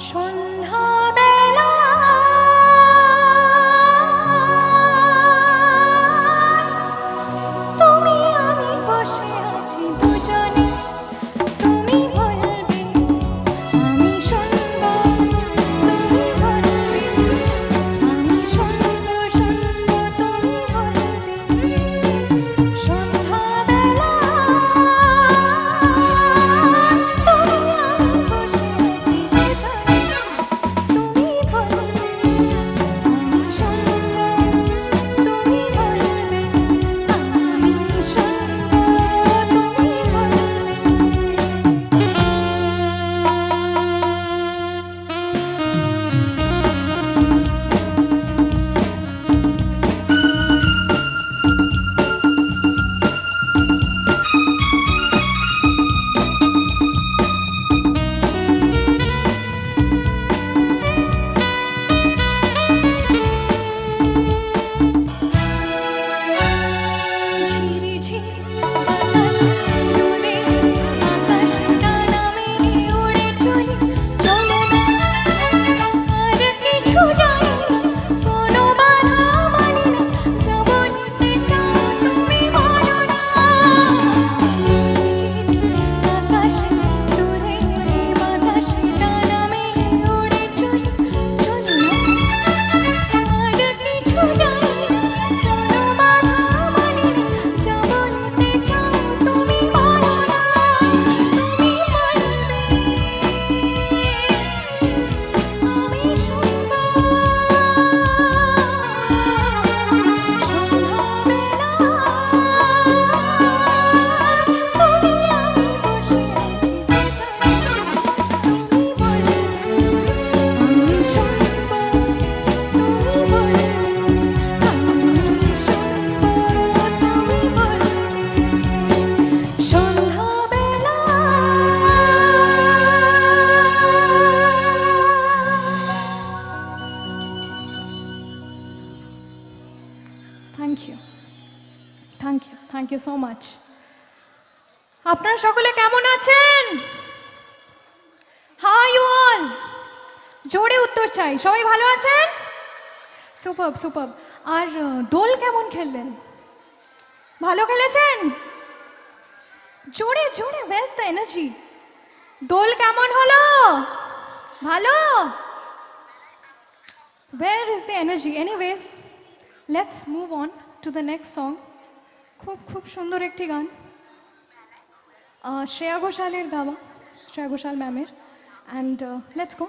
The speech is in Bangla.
সন্ধ্যাবেলা thank you thank you thank you so much আপনারা সকলে কেমন আছেন? হাই ইউ অল জোরে উত্তর চাই। সবাই ভালো আছেন? সুপার সুপার আর দোল কেমন খেললেন? ভালো খেলেছেন? জোরে জোরে ব্যাস দ্য এনার্জি দোল কেমন হলো? ভালো? Where is the energy anyways let's move on to the next song খুব খুব সুন্দর একটি গান। শ্রেয়া ঘোষালের গাওয়া শ্রেয়া ঘোষাল ম্যামের অ্যান্ড লেটস গো